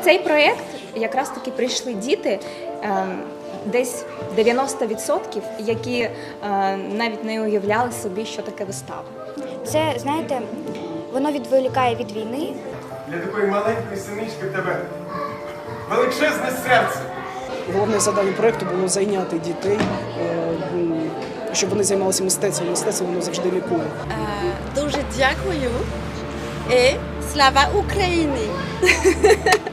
В цей проєкт якраз таки прийшли діти. ем, Десь 90%, які е, навіть не уявляли собі, що таке вистава. Це, знаєте, воно відволікає від війни. Для такої маленької синички в тебе величезне серце. Головне завдання проєкту було зайняти дітей, е, щоб вони займалися мистецтвом. Мистецтво воно завжди лікує. Е, Дуже дякую. І слава Україні!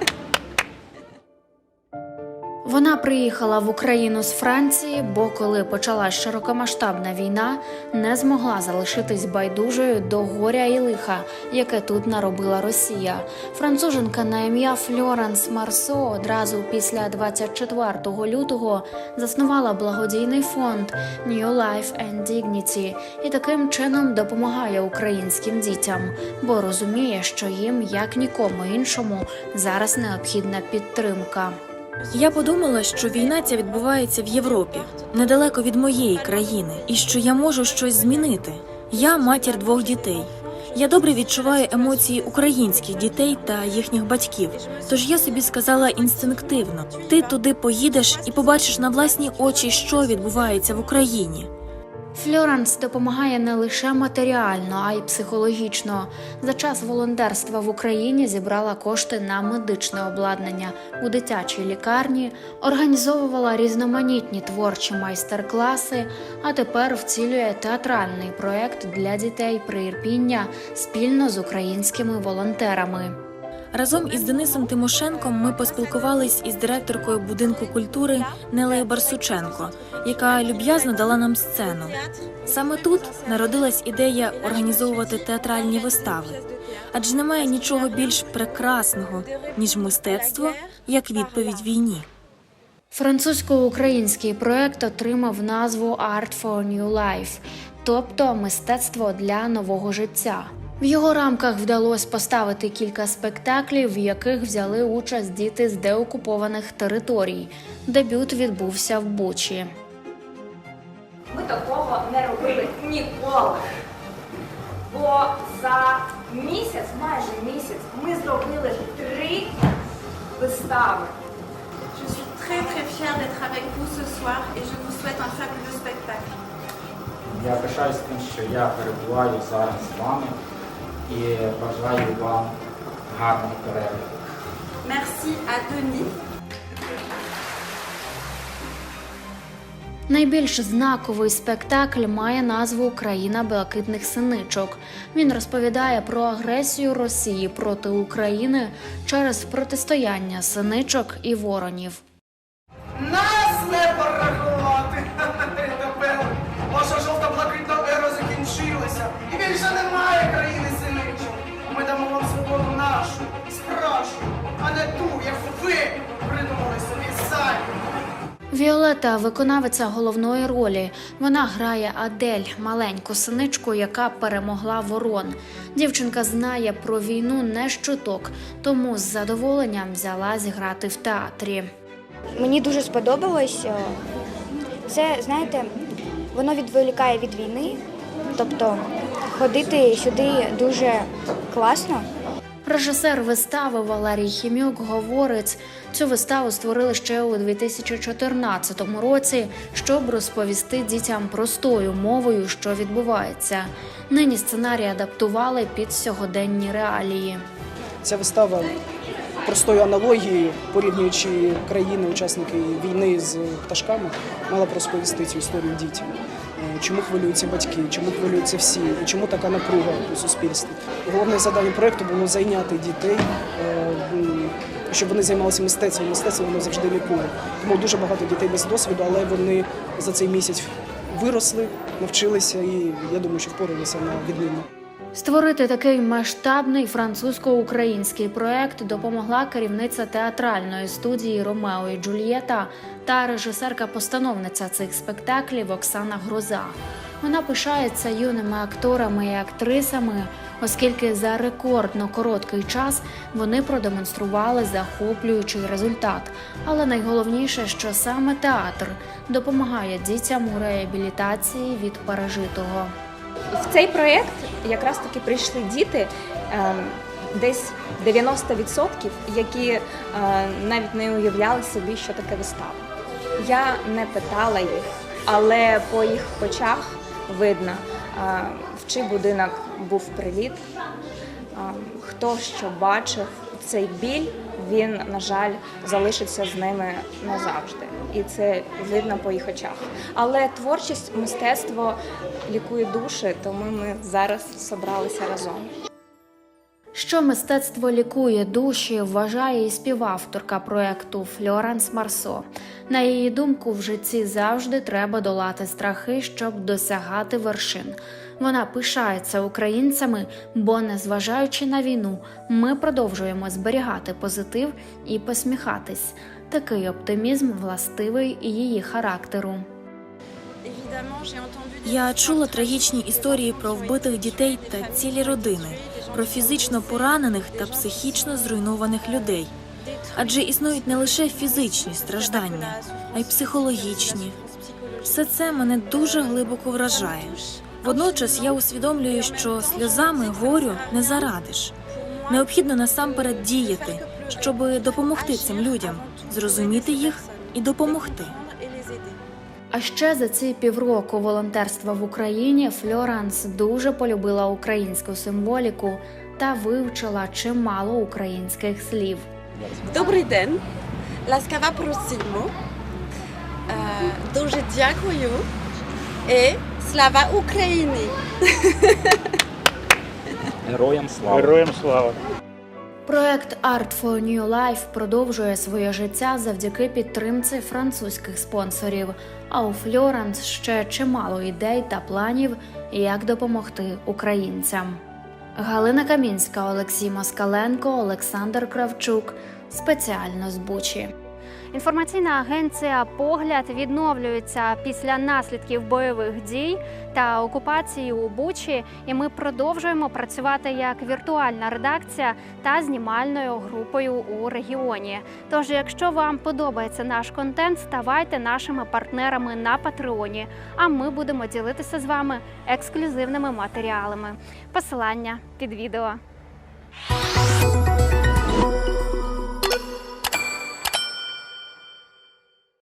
Вона приїхала в Україну з Франції, бо коли почалась широкомасштабна війна, не змогла залишитись байдужою до горя і лиха, яке тут наробила Росія. Француженка на ім'я Флоренс Марсо одразу після 24 лютого заснувала благодійний фонд New Life and Dignity і таким чином допомагає українським дітям, бо розуміє, що їм, як нікому іншому, зараз необхідна підтримка. Я подумала, що війна ця відбувається в Європі, недалеко від моєї країни, і що я можу щось змінити. Я матір двох дітей. Я добре відчуваю емоції українських дітей та їхніх батьків. Тож я собі сказала інстинктивно: ти туди поїдеш і побачиш на власні очі, що відбувається в Україні. Флоренс допомагає не лише матеріально, а й психологічно. За час волонтерства в Україні зібрала кошти на медичне обладнання у дитячій лікарні, організовувала різноманітні творчі майстер-класи, а тепер вцілює театральний проект для дітей приірпіння спільно з українськими волонтерами. Разом із Денисом Тимошенком ми поспілкувались із директоркою будинку культури Нелею Барсученко, яка люб'язно дала нам сцену. Саме тут народилась ідея організовувати театральні вистави, адже немає нічого більш прекрасного ніж мистецтво як відповідь війні. Французько-український проект отримав назву Art for New Life, тобто мистецтво для нового життя. В його рамках вдалося поставити кілька спектаклів, в яких взяли участь діти з деокупованих територій. Дебют відбувся в Бучі. Ми такого не робили ніколи. Бо за місяць, майже місяць, ми зробили три вистави. Je suis très très fière d'être avec vous ce soir et je vous souhaite un fabuleux spectacle. Я пишаюсь тим, що я перебуваю зараз з вами і бажаю вам гарних переглядів. Merci à Denis. Найбільш знаковий спектакль має назву Країна блакитних синичок. Він розповідає про агресію Росії проти України через протистояння синичок і воронів. Віолета виконавиця головної ролі. Вона грає Адель, маленьку синичку, яка перемогла ворон. Дівчинка знає про війну не щуток, тому з задоволенням взяла зіграти в театрі. Мені дуже сподобалось. Це, знаєте, воно відволікає від війни. Тобто ходити сюди дуже класно. Режисер вистави Валерій Хімюк говорить, цю виставу створили ще у 2014 році, щоб розповісти дітям простою мовою, що відбувається. Нині сценарій адаптували під сьогоденні реалії. Ця вистава простою аналогією, порівнюючи країни, учасники війни з пташками, мала розповісти цю історію дітям. Чому хвилюються батьки, чому хвилюються всі, чому така напруга у суспільстві. Головне завдання проєкту було зайняти дітей, е, щоб вони займалися мистецтвом. Мистецтво воно завжди лікує. Тому дуже багато дітей без досвіду, але вони за цей місяць виросли, навчилися і я думаю, що впоралися на відмінно. Створити такий масштабний французько-український проект допомогла керівниця театральної студії Ромео і Джульєта та режисерка-постановниця цих спектаклів Оксана Гроза. Вона пишається юними акторами і актрисами, оскільки за рекордно короткий час вони продемонстрували захоплюючий результат. Але найголовніше, що саме театр допомагає дітям у реабілітації від пережитого. В цей проєкт якраз таки прийшли діти. ем, десь 90%, які е, навіть не уявляли собі, що таке вистава. Я не питала їх, але по їх очах видно, е, в чий будинок був приліт, е, хто що бачив. Цей біль він, на жаль, залишиться з ними назавжди, і це видно по їх очах. Але творчість, мистецтво лікує душі, тому ми зараз зібралися разом. Що мистецтво лікує душі, вважає і співавторка проекту Флоранс Марсо. На її думку, в житті завжди треба долати страхи, щоб досягати вершин. Вона пишається українцями, бо, незважаючи на війну, ми продовжуємо зберігати позитив і посміхатись. Такий оптимізм властивий і її характеру. Я чула трагічні історії про вбитих дітей та цілі родини, про фізично поранених та психічно зруйнованих людей. Адже існують не лише фізичні страждання, а й психологічні. Все це мене дуже глибоко вражає. Водночас я усвідомлюю, що сльозами горю не зарадиш. Необхідно насамперед діяти, щоб допомогти цим людям, зрозуміти їх і допомогти. А ще за ці півроку волонтерства в Україні Флоранс дуже полюбила українську символіку та вивчила чимало українських слів. Добрий день, ласкаво просимо. Е, Дуже дякую. І слава Україні! Героям слава! Героям слава! Проект Art for New Life продовжує своє життя завдяки підтримці французьких спонсорів. А у Фльоранс ще чимало ідей та планів, як допомогти українцям. Галина Камінська, Олексій Москаленко, Олександр Кравчук. Спеціально з Бучі. Інформаційна агенція Погляд відновлюється після наслідків бойових дій та окупації у Бучі, і ми продовжуємо працювати як віртуальна редакція та знімальною групою у регіоні. Тож, якщо вам подобається наш контент, ставайте нашими партнерами на Патреоні. А ми будемо ділитися з вами ексклюзивними матеріалами. Посилання під відео.